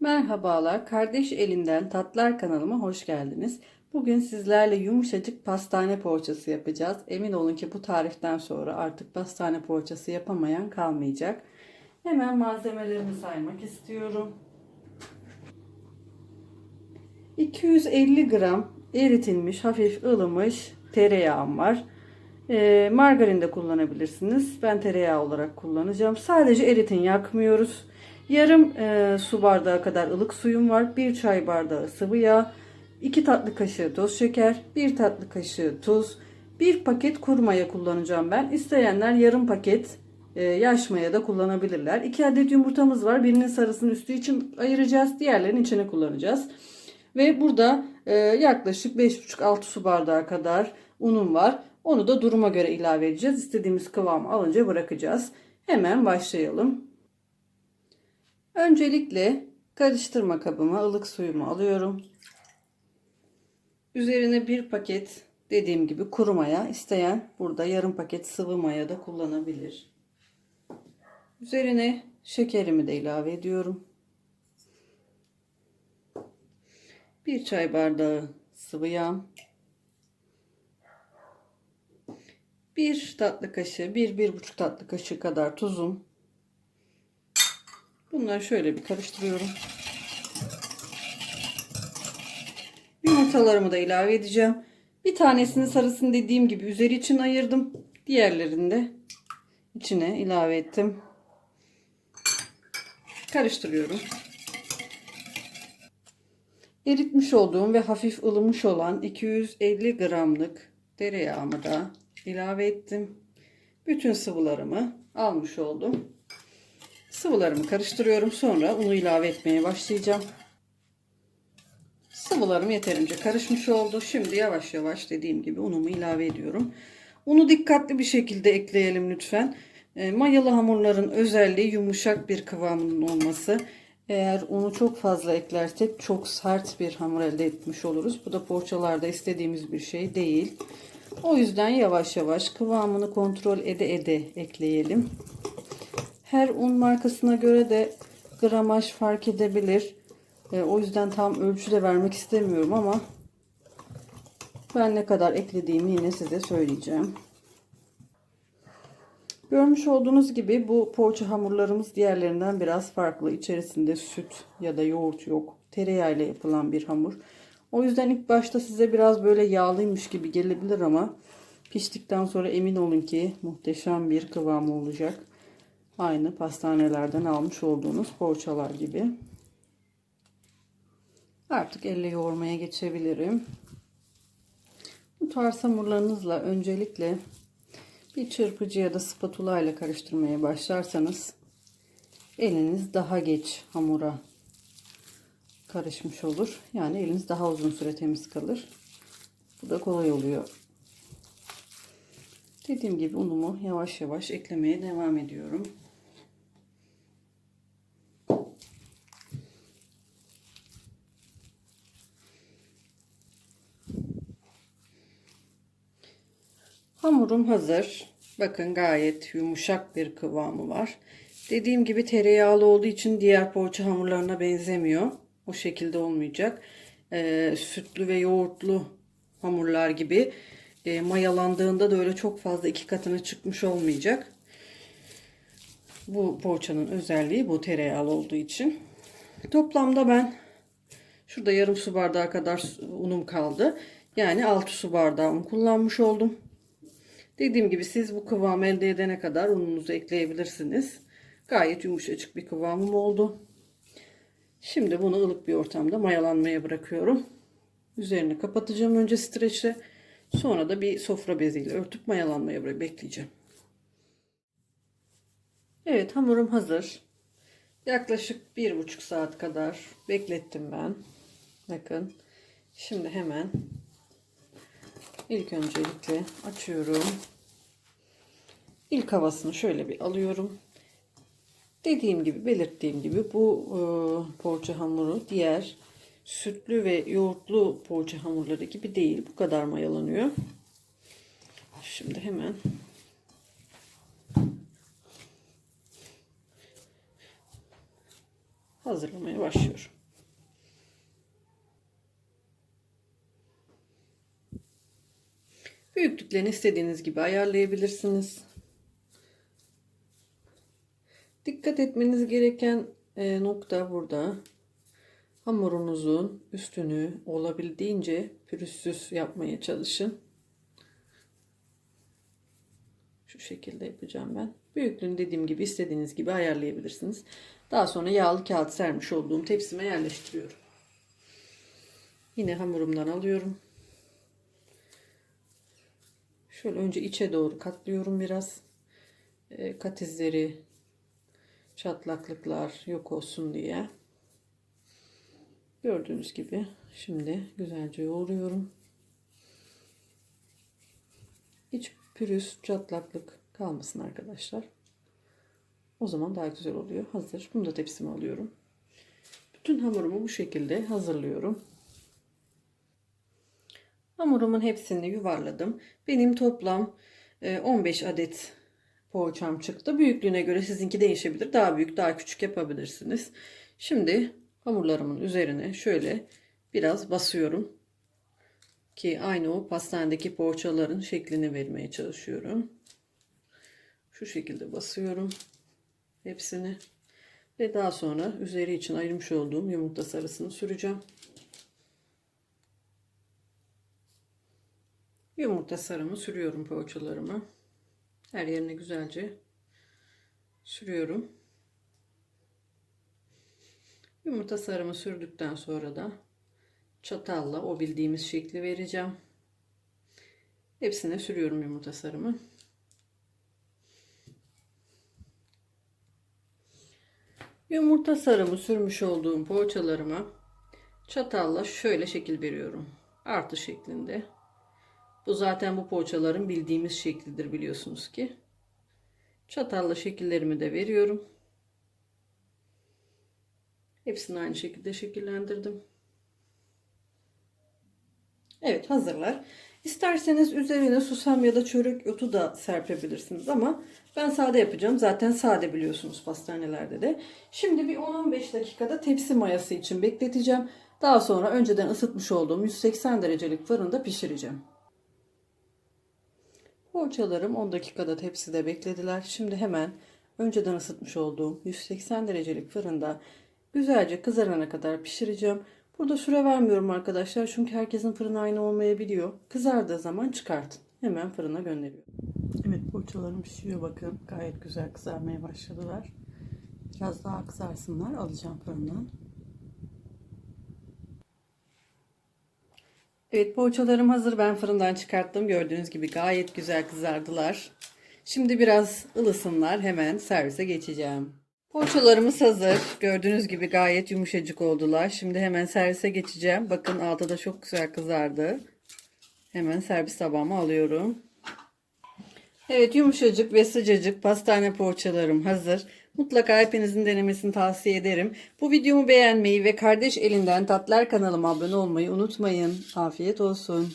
Merhabalar, Kardeş Elinden Tatlar kanalıma hoş geldiniz. Bugün sizlerle yumuşacık pastane poğaçası yapacağız. Emin olun ki bu tariften sonra artık pastane poğaçası yapamayan kalmayacak. Hemen malzemelerimi saymak istiyorum. 250 gram eritilmiş, hafif ılımış tereyağım var. Ee, margarin de kullanabilirsiniz. Ben tereyağı olarak kullanacağım. Sadece eritin yakmıyoruz. Yarım e, su bardağı kadar ılık suyum var. 1 çay bardağı sıvı yağ. 2 tatlı kaşığı toz şeker. 1 tatlı kaşığı tuz. 1 paket kuru maya kullanacağım ben. İsteyenler yarım paket e, yaş maya da kullanabilirler. 2 adet yumurtamız var. Birinin sarısını üstü için ayıracağız. Diğerlerinin içine kullanacağız. Ve burada e, yaklaşık 5,5-6 su bardağı kadar unum var. Onu da duruma göre ilave edeceğiz. İstediğimiz kıvamı alınca bırakacağız. Hemen başlayalım. Öncelikle karıştırma kabıma ılık suyumu alıyorum. Üzerine bir paket dediğim gibi kuru maya isteyen burada yarım paket sıvı maya da kullanabilir. Üzerine şekerimi de ilave ediyorum. Bir çay bardağı sıvı yağ. Bir tatlı kaşığı, bir, bir buçuk tatlı kaşığı kadar tuzum. Bunları şöyle bir karıştırıyorum. Yumurtalarımı da ilave edeceğim. Bir tanesini sarısını dediğim gibi üzeri için ayırdım. Diğerlerini de içine ilave ettim. Karıştırıyorum. Eritmiş olduğum ve hafif ılımış olan 250 gramlık tereyağımı da ilave ettim. Bütün sıvılarımı almış oldum. Sıvılarımı karıştırıyorum. Sonra unu ilave etmeye başlayacağım. Sıvılarım yeterince karışmış oldu. Şimdi yavaş yavaş dediğim gibi unumu ilave ediyorum. Unu dikkatli bir şekilde ekleyelim lütfen. E, mayalı hamurların özelliği yumuşak bir kıvamının olması. Eğer unu çok fazla eklersek çok sert bir hamur elde etmiş oluruz. Bu da poğaçalarda istediğimiz bir şey değil. O yüzden yavaş yavaş kıvamını kontrol ede ede ekleyelim. Her un markasına göre de gramaj fark edebilir. E, o yüzden tam ölçü de vermek istemiyorum ama ben ne kadar eklediğimi yine size söyleyeceğim. Görmüş olduğunuz gibi bu poğaça hamurlarımız diğerlerinden biraz farklı. İçerisinde süt ya da yoğurt yok. Tereyağı ile yapılan bir hamur. O yüzden ilk başta size biraz böyle yağlıymış gibi gelebilir ama piştikten sonra emin olun ki muhteşem bir kıvamı olacak. Aynı pastanelerden almış olduğunuz poğaçalar gibi. Artık elle yoğurmaya geçebilirim. Bu tarz hamurlarınızla öncelikle bir çırpıcı ya da spatula ile karıştırmaya başlarsanız eliniz daha geç hamura karışmış olur. Yani eliniz daha uzun süre temiz kalır. Bu da kolay oluyor. Dediğim gibi unumu yavaş yavaş eklemeye devam ediyorum. Hamurum hazır. Bakın gayet yumuşak bir kıvamı var. Dediğim gibi tereyağlı olduğu için diğer poğaça hamurlarına benzemiyor. O şekilde olmayacak. Ee, sütlü ve yoğurtlu hamurlar gibi e, mayalandığında da öyle çok fazla iki katına çıkmış olmayacak. Bu poğaçanın özelliği bu tereyağlı olduğu için. Toplamda ben şurada yarım su bardağı kadar unum kaldı. Yani 6 su bardağı un kullanmış oldum. Dediğim gibi siz bu kıvamı elde edene kadar ununuzu ekleyebilirsiniz. Gayet yumuşacık bir kıvamım oldu. Şimdi bunu ılık bir ortamda mayalanmaya bırakıyorum. Üzerini kapatacağım önce streçle. Sonra da bir sofra beziyle örtüp mayalanmaya bekleyeceğim. Evet hamurum hazır. Yaklaşık bir buçuk saat kadar beklettim ben. Bakın. Şimdi hemen ilk öncelikle açıyorum. İlk havasını şöyle bir alıyorum. Dediğim gibi belirttiğim gibi bu e, poğaça hamuru diğer sütlü ve yoğurtlu poğaça hamurları gibi değil. Bu kadar mayalanıyor. Şimdi hemen hazırlamaya başlıyorum. Büyüklüklerini istediğiniz gibi ayarlayabilirsiniz. Dikkat etmeniz gereken e, nokta burada. Hamurunuzun üstünü olabildiğince pürüzsüz yapmaya çalışın. Şu şekilde yapacağım ben. Büyüklüğünü dediğim gibi istediğiniz gibi ayarlayabilirsiniz. Daha sonra yağlı kağıt sermiş olduğum tepsime yerleştiriyorum. Yine hamurumdan alıyorum. Şöyle önce içe doğru katlıyorum biraz. E, kat izleri, çatlaklıklar yok olsun diye. Gördüğünüz gibi şimdi güzelce yoğuruyorum. Hiç pürüz, çatlaklık kalmasın arkadaşlar. O zaman daha güzel oluyor. Hazır. Bunu da tepsime alıyorum. Bütün hamurumu bu şekilde hazırlıyorum. Hamurumun hepsini yuvarladım. Benim toplam e, 15 adet poğaçam çıktı. Büyüklüğüne göre sizinki değişebilir. Daha büyük, daha küçük yapabilirsiniz. Şimdi hamurlarımın üzerine şöyle biraz basıyorum. Ki aynı o pastanedeki poğaçaların şeklini vermeye çalışıyorum. Şu şekilde basıyorum. Hepsini. Ve daha sonra üzeri için ayırmış olduğum yumurta sarısını süreceğim. Yumurta sarımı sürüyorum poğaçalarıma. Her yerine güzelce sürüyorum. Yumurta sarımı sürdükten sonra da çatalla o bildiğimiz şekli vereceğim. Hepsine sürüyorum yumurta sarımı. Yumurta sarımı sürmüş olduğum poğaçalarıma çatalla şöyle şekil veriyorum. Artı şeklinde. Bu zaten bu poğaçaların bildiğimiz şeklidir biliyorsunuz ki. Çatalla şekillerimi de veriyorum. Hepsini aynı şekilde şekillendirdim. Evet hazırlar. İsterseniz üzerine susam ya da çörek otu da serpebilirsiniz ama ben sade yapacağım. Zaten sade biliyorsunuz pastanelerde de. Şimdi bir 10-15 dakikada tepsi mayası için bekleteceğim. Daha sonra önceden ısıtmış olduğum 180 derecelik fırında pişireceğim. Poğaçalarım 10 dakikada tepside beklediler. Şimdi hemen önceden ısıtmış olduğum 180 derecelik fırında güzelce kızarana kadar pişireceğim. Burada süre vermiyorum arkadaşlar çünkü herkesin fırını aynı olmayabiliyor. Kızardığı zaman çıkartın. Hemen fırına gönderiyorum. Evet poğaçalarım pişiyor bakın. Gayet güzel kızarmaya başladılar. Biraz daha kızarsınlar alacağım fırından. Evet poğaçalarım hazır. Ben fırından çıkarttım. Gördüğünüz gibi gayet güzel kızardılar. Şimdi biraz ılısınlar. Hemen servise geçeceğim. Poğaçalarımız hazır. Gördüğünüz gibi gayet yumuşacık oldular. Şimdi hemen servise geçeceğim. Bakın altı da çok güzel kızardı. Hemen servis tabağıma alıyorum. Evet yumuşacık ve sıcacık pastane poğaçalarım hazır. Mutlaka hepinizin denemesini tavsiye ederim. Bu videomu beğenmeyi ve kardeş elinden tatlar kanalıma abone olmayı unutmayın. Afiyet olsun.